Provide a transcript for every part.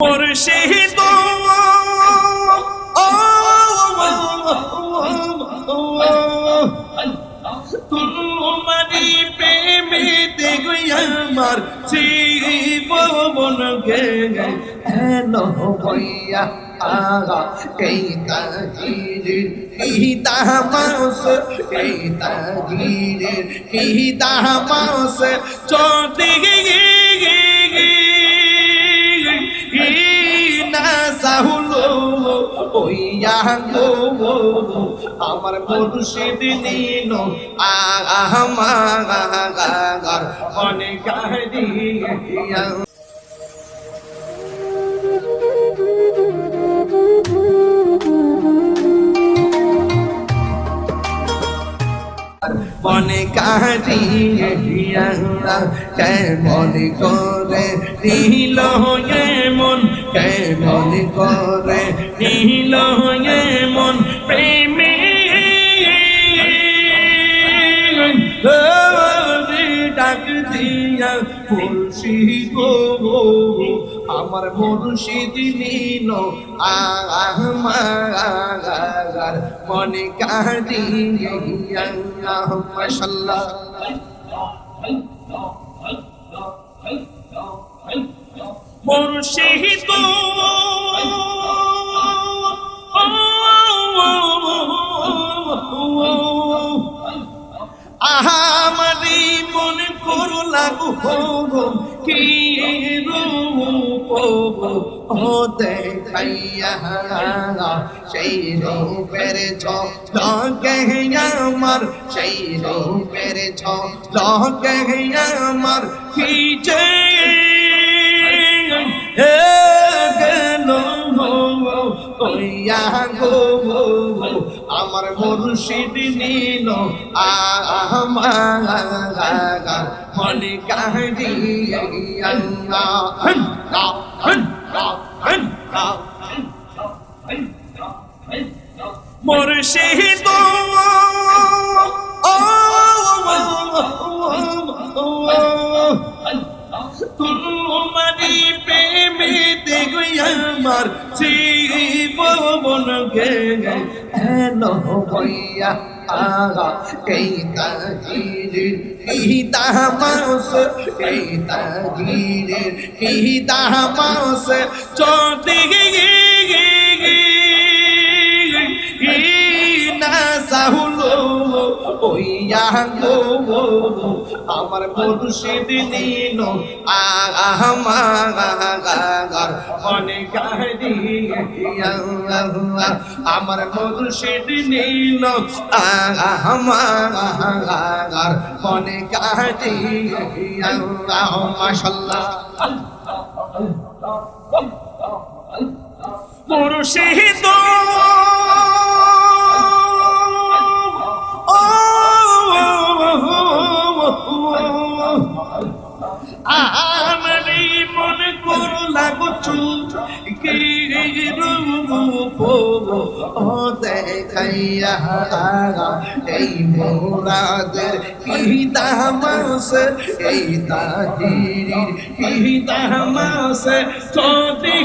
মুর্শিদ তোমারি প্রেমে দেখই আমার জীবন গে হেলো ভইয়া আগা। এই তাহির এই তামাস এই তাহির এই তামাস চোদে না আমার মুর্শিদ নিল আমার মনে কাহিয়া মনে কাহিয়া কেমন করে নীল মন কেমন করে নীল মন প্রেমে ডাক দিয়া আমার মুর্শিদ নীল আমার মনে কাহিয়া মাশাল্লাহ। মুর্শিদ আহামারি মনে করো লাগু হো কি রূপ দেখাইয়া সেই রূপের ঝলকে আমার, সেই রূপের ঝলকে আমার, কি যে আমার মুর্শিদ নীল মনে কাহিয়া মুর্শিদ দেখই আমার জীবন গে হেলো হইয়া আগা এই তাহির এই তামাস, এই তাহির এই তামাস চোদে আমার মুর্শিদ নীল আমার মনে কাহিয়া আমার মনে কাহিয়া মাশাল্লাহ আমারি মনে করো লাগো কি রূপ দেখাইয়া এই মোরাদের কি দামাস এই তাহিরির কি দামাস চোদি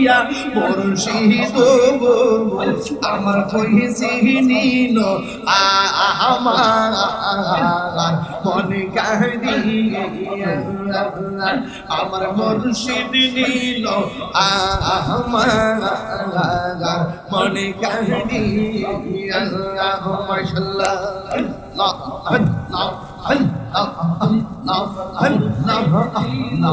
লইয়া মুর্শিদ আমার কইছি নীল আমার মনে কাহিয়া আমার মুর্শিদ নীল আমার মনে কাহিয়া মাশাল্লাহ মুর্শিদ কেন বসে না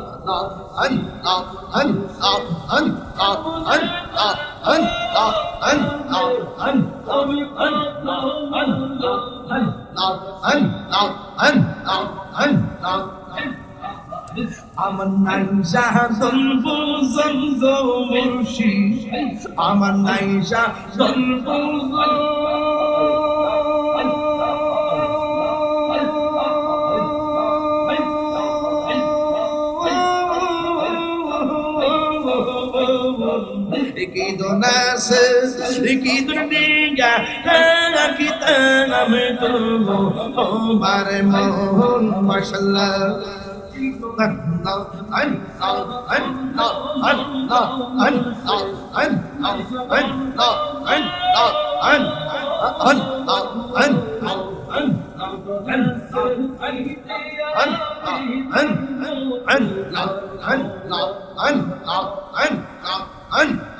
মুর্শিদ কেন বসে না আমার নাই শাহদন বুজন Riquido naces, riquido niña, aquí me tuvo, Omar Mohon, mashallah.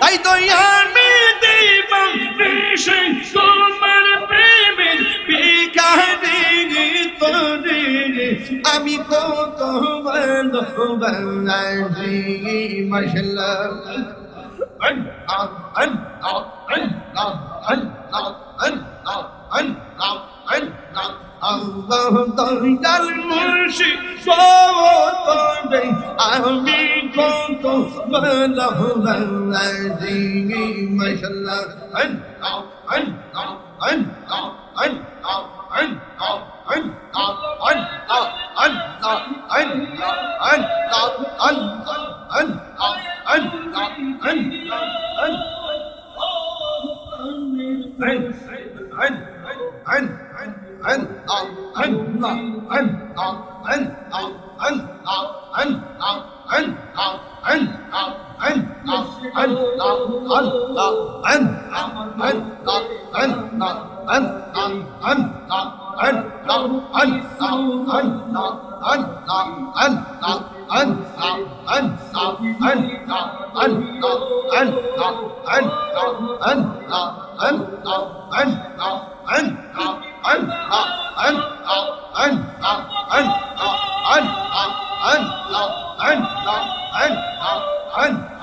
তাই তো আমি দিবানিশি তোমার প্রেমে বিকারি তোরে আমি কত ভালোবাসি মাশাল্লাহ আল্লাহ দয়াল মুর্শিদ সওতবে আমি কত ভালোবাসি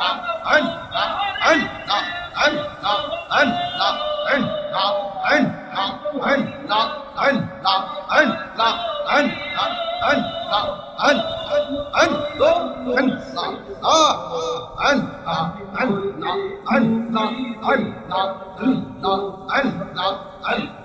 মাশাল্লাহ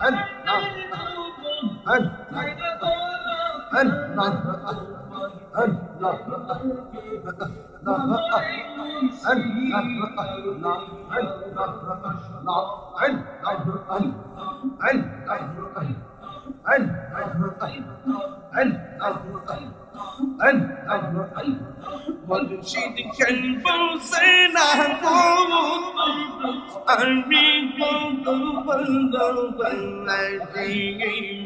عن عن عن عن মুর্শিদ বসে না গো আমি কত বন্ধ বল্লাই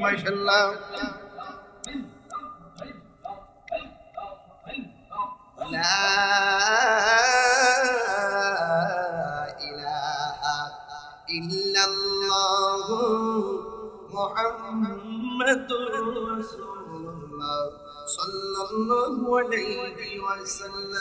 মাশাল্লাহ لا إله إلا الله محمد رسول الله صلى الله عليه وسلم